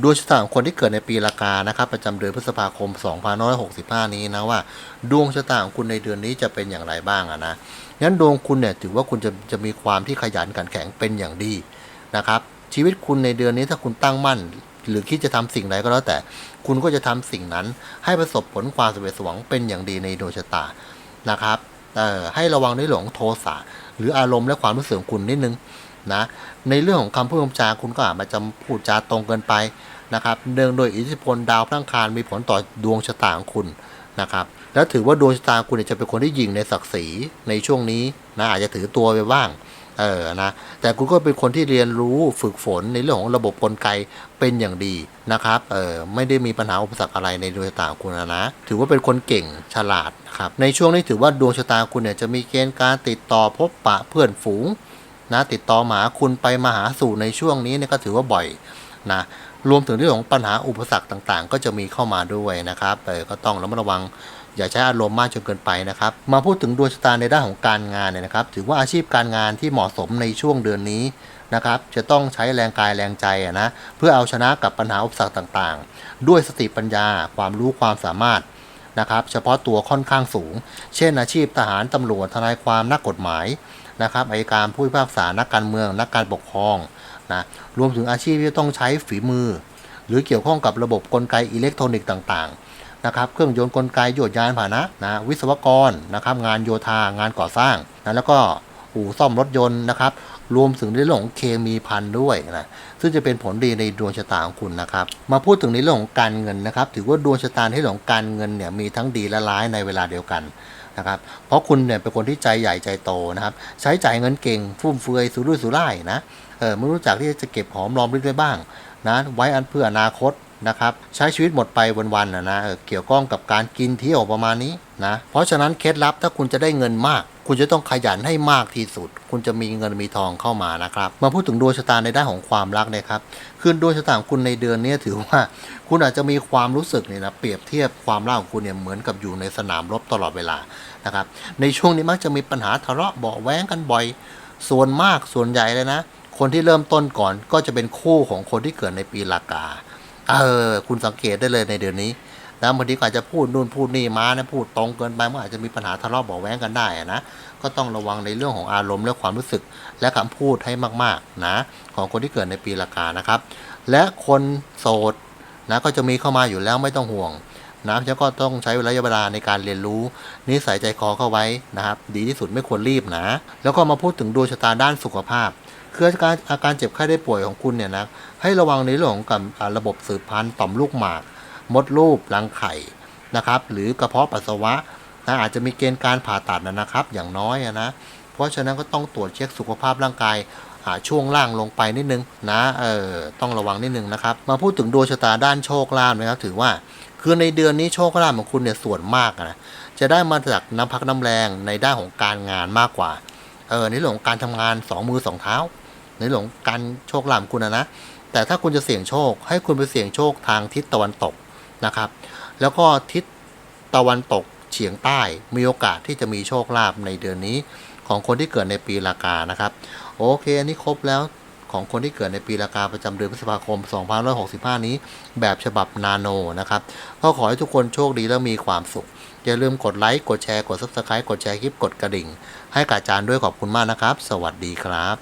ดวงชะตาของคนที่เกิดในปีละกานะครับประจำเดือนพฤษภาคม 2565 นี้นะว่า ดวงชะตาของคุณในเดือนนี้จะเป็นอย่างไรบ้างอะนะงั้นดวงคุณเนี่ยถือว่าคุณจะจะมีความที่ขยันขันแข็งเป็นอย่างดีนะครับ ชีวิตคุณในเดือนนี้ถ้าคุณตั้งมั่น หรือคิดจะทำสิ่งใดก็แล้วแต่ คุณก็จะทำสิ่งนั้น ให้ประสบผลความสำเร็จสวงเป็นอย่างดีในดวงชะตานะครับเอ่อให้ระวังในเรื่องของโทสะหรืออารมณ์และความรู้สึกของคุณนิดนึง นะในเรื่องของคำพูดคำจาคุณก็อาจจะพูดจาตรงเกินไปนะครับเนื่องโดยอิทธิพลดาวพลังคารมีผลต่อดวงชะตาของคุณนะครับแล้วถือว่าดวงชะตาคุณจะเป็นคนที่ยิงในศักดิ์ศรีในช่วงนี้นะอาจจะถือตัวไปบ้างเออนะแต่คุณก็เป็นคนที่เรียนรู้ฝึกฝนในเรื่องของระบบกลไกเป็นอย่างดีนะครับเออไม่ได้มีปัญหาอุปสรรคอะไรในดวงชะตาคุณนะ ถือว่าเป็นคนเก่งฉลาดนะครับในช่วงนี้ถือว่าดวงชะตาคุณเนี่ยจะมีเกณฑ์การติดต่อพบปะเพื่อนฝูง นะติดต่อหมาคุณไปมาหาสู่ในช่วงนี้เนี่ยก็ถือว่าบ่อยนะรวมถึงเรื่องของปัญหาอุปสรรคต่างๆ ก็จะมีเข้ามาด้วยนะครับเออก็ต้องระมัดระวังอย่าใช้อารมณ์มากจนเกินไปนะครับ มาพูดถึงดวงชะตาในด้านของการงานเนี่ยนะครับ ถือว่าอาชีพการงานที่เหมาะสมในช่วงเดือนนี้นะครับ จะต้องใช้แรงกายแรงใจนะเพื่อเอาชนะกับปัญหาอุปสรรคต่างๆ ด้วยสติปัญญา ความรู้ความสามารถนะครับ เฉพาะตัวค่อนข้างสูง เช่นอาชีพทหารตำรวจทนายความนักกฎหมาย นะครับอัยการผู้พิพากษานักการเมือง นักการปกครองนะรวมถึงอาชีพที่ต้องใช้ฝีมือ หรือเกี่ยวข้องกับระบบกลไกอิเล็กทรอนิกส์ต่างๆนะครับเครื่องยนต์กลไกโยดยานพาหนะนะวิศวกรนะครับงานโยธางานก่อสร้างนะแล้วก็อู่ซ่อมรถยนต์นะครับ รวมถึงในเรื่องของเคมีพันด้วยนะซึ่งจะเป็นผลดีในดวงชะตาของคุณนะครับ มาพูดถึงในเรื่องของการเงินนะครับ ถือว่าดวงชะตาในเรื่องของการเงินเนี่ยมีทั้งดีและร้ายในเวลาเดียวกันนะครับ เพราะคุณเนี่ยเป็นคนที่ใจใหญ่ใจโตนะครับ ใช้จ่ายเงินเก่งฟุ่มเฟือยสุรุ่ยสุร่ายนะเออไม่รู้จักที่จะเก็บหอมรอมริบไว้บ้างนะไว้อันเพื่ออนาคตนะครับ ใช้ชีวิตหมดไปวันๆนะนะเออเกี่ยวข้องกับการกินเที่ยวประมาณนี้ นะเพราะฉะนั้นเคล็ดลับถ้าคุณจะได้เงินมาก คุณจะต้องขยันให้มากที่สุด คุณจะมีเงินมีทองเข้ามานะครับ มาพูดถึงดวงชะตาในด้านของความรักนะครับคือดวงชะตาของคุณในเดือนนี้ถือว่า คุณอาจจะมีความรู้สึกเนี่ยนะเปรียบเทียบความรักของคุณเนี่ยเหมือนกับอยู่ในสนามรบตลอดเวลานะครับในช่วงนี้มักจะมีปัญหาทะเลาะเบาแว้งกันบ่อย ส่วนมากส่วนใหญ่เลยนะ คนที่เริ่มต้นก่อนก็จะเป็นคู่ของคนที่เกิดในปีละกาเออคุณสังเกตได้เลยในเดือนนี้ นะบางทีก็อาจจะพูดนู่นพูดนี่มานะพูดตรงเกินไปมันอาจจะมีปัญหาทะเลาะเบาะแว้งกันได้อะนะก็ต้องระวังในเรื่องของอารมณ์และความรู้สึก และคำพูดให้มากๆนะของคนที่เกิดในปีละกานะครับ และคนโสดนะก็จะมีเข้ามาอยู่แล้วไม่ต้องห่วงนะแล้วก็ต้องใช้ระยะเวลาในการเรียนรู้นิสัยใจคอเข้าไว้นะครับ ดีที่สุดไม่ควรรีบนะ แล้วก็มาพูดถึงดวงชะตาด้านสุขภาพคืออาการอาการเจ็บไข้ได้ป่วยของคุณเนี่ยนะให้ระวังในเรื่องของกับระบบสืบพันธุ์ต่อมลูกหมาก มดลูกรังไข่นะครับ หรือกระเพาะปัสสาวะนะอาจจะมีเกณฑ์การผ่าตัดนะครับ อย่างน้อยนะ เพราะฉะนั้นก็ต้องตรวจเช็คสุขภาพร่างกายช่วงล่างลงไปนิดนึงนะเออต้องระวังนิดนึงนะครับ มาพูดถึงดวงชะตาด้านโชคลาภนะครับ ถือว่าคือในเดือนนี้โชคลาภของคุณเนี่ยส่วนมากนะจะได้มาจากน้ำพักน้ำแรงในด้านของการงานมากกว่าเออในเรื่องของการทำงานสองมือสองเท้า ในเรื่องของการโชคลาภคุณนะนะแต่ถ้าคุณจะเสี่ยงโชค ให้คุณไปเสี่ยงโชคทางทิศตะวันตก นะครับ แล้วก็ทิศตะวันตกเฉียงใต้มีโอกาสที่จะมีโชคลาภในเดือนนี้ของคนที่เกิดในปีละกานะครับ โอเค อันนี้ครบแล้วของคนที่เกิดในปีละกาประจำเดือนพฤษภาคม 2565 นี้ แบบฉบับนาโนนะครับก็ขอให้ทุกคนโชคดีและมีความสุข อย่าลืมกดไลค์กดแชร์กด subscribe กดแชร์คลิปกดกระดิ่ง ให้กับอาจารย์ด้วยขอบคุณมากนะครับ สวัสดีครับ